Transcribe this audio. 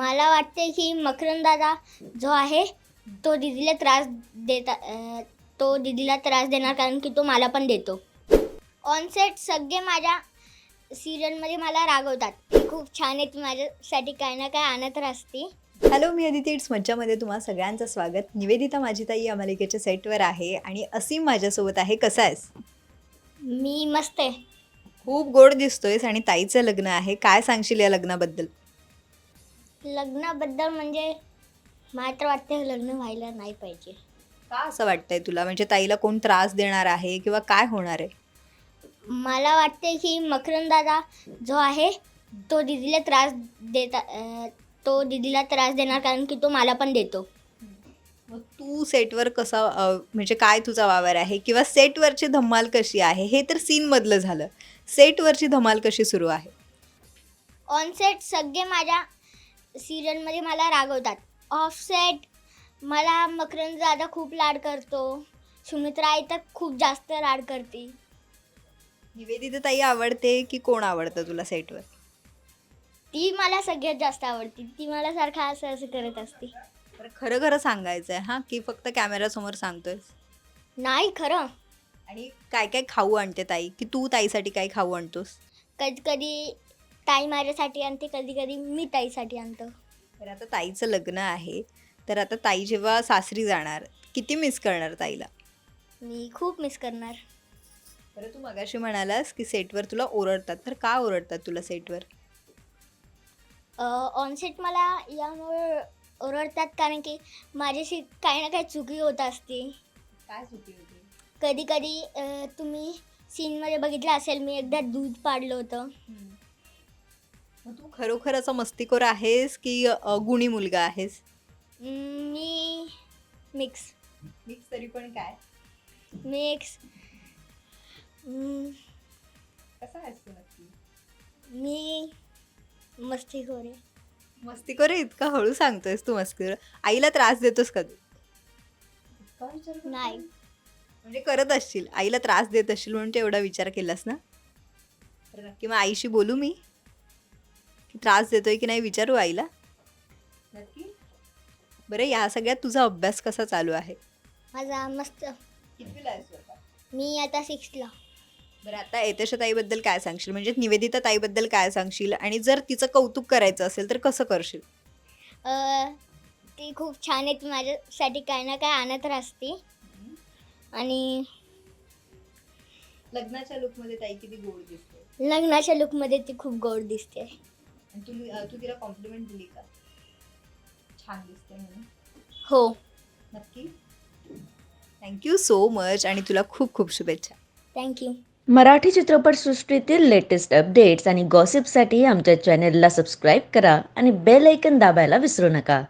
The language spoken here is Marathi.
मला वाटते की मकरंद दादा जो आहे तो दीदीला त्रास देता अं, तो दीदीला त्रास देणार कारण की तो मला पण देतो. ऑनसेट सगळे माझ्या सिरियलमध्ये मला रागवतात. ती खूप छान आहे ती माझ्यासाठी काय ना काय आणत असते हॅलो मी अदिती. इट्स मज्जामध्ये तुम्हा सगळ्यांचं स्वागत. निवेदिता माझी ताई या मालिकेच्या सेटवर आहे आणि असीम माझ्यासोबत आहे. कसा आहेस? मी मस्त आहे. खूप गोड दिसतोयस आणि ताईचं लग्न आहे. काय सांगशील या लग्नाबद्दल? लग्नाबद्दल म्हणजे मला तर वाटते लग्न व्हायला नाही पाहिजे. का असं वाटतंय तुला? म्हणजे ताईला कोण त्रास देणार आहे किंवा काय होणार आहे? मला वाटते की मकरंद दादा जो आहे तो दीदीला त्रास देता अं, तो दीदीला त्रास देणार कारण की तो मला पण देतो. मग तू सेटवर कसा अ, म्हणजे काय तुझा वावर आहे? किंवा सेटवरची धमाल कशी आहे? हे तर सीनमधलं झालं. सेटवरची धमाल कशी सुरू आहे? ऑनसेट सगळे माझ्या सिरियलमध्ये मला रागवतात. ऑफसेट मला मकरंद दादा खूप लाड करतो. सुमित्रा आई तर खूप जास्त लाड करते. निवेदिता ताई आवडते की कोण आवडतं तुला सेटवर? ती मला सगळ्यात जास्त आवडते. ती मला सारखं असं असं करत असते. तर खरं खरं सांगायचं आहे हां? की फक्त कॅमेऱ्यासमोर सांगतोयस? नाही खरं. आणि काय काय खाऊ आणते ताई? की तू ताईसाठी काय खाऊ आणतोस? कधी कधी ताई माझ्यासाठी आणते कधी कधी मी ताईसाठी आणतो. तर आता ताईचं लग्न आहे. तर आता ताई जेव्हा सासरी जाणार किती मिस करणार ताईला? मी खूप मिस करणार. बरं तू मगाशी म्हणालास की सेटवर तुला ओरडतात. तर का ओरडतात तुला सेटवर ऑनसेट मला यामुळे ओरडतात कारण की माझ्याशी काही ना काही चुकी होत असते. काय चुकी होती? कधी कधी तुम्ही सीनमध्ये बघितलं असेल मी एकदा दूध पाडलं होतं. मग तू खरोखर असं मस्तीखोर आहेस की अ, गुणी मुलगा आहेस? मी मिक्स मिक्स तरी पण काय? मिक्स अं, कसा आहेस तू नक्की? मी मस्तीखोर आहे. मस्तीखोर आहे? इतका हळू सांगतोयस तू मस्तीखोर. आईला त्रास देतोस का तू नाही. म्हणजे करत असशील. आईला त्रास देत असशील म्हणून ते एवढा विचार केलास ना? तर नक्की मग आईशी बोलू मी? त्रास देतोय की नाही विचारू आईला? नक्की. बरं या सगळ्यात तुझा अभ्यास कसा चालू आहे? माझा मस्त. कितवीला आहेस आता? मी आता सिक्सला बरं आता येतेशा ताईबद्दल काय सांगशील? म्हणजे निवेदिता ताईबद्दल काय सांगशील? आणि जर तिचं कौतुक करायचं असेल तर कसं करशील? अ, ती खूप छान आहे. ती माझ्यासाठी काय ना काय आणत असते आणि लग्नाच्या लुकमध्ये ताई किती गोड दिसते? लग्नाच्या लुकमध्ये ती खूप गोड दिसते. आणि तुम्ही तू तिला कॉम्प्लिमेंट दिली का? छान दिसते म्हणून. हो. नक्की. थँक्यू सो मच आणि तुला खूप खूप शुभेच्छा. थँक्यू मराठी चित्रपटसृष्टीतील लेटेस्ट अपडेट्स आणि गॉसिपसाठी आमच्या चॅनेलला सबस्क्राईब करा आणि बेल ऐकन दाबायला विसरू नका.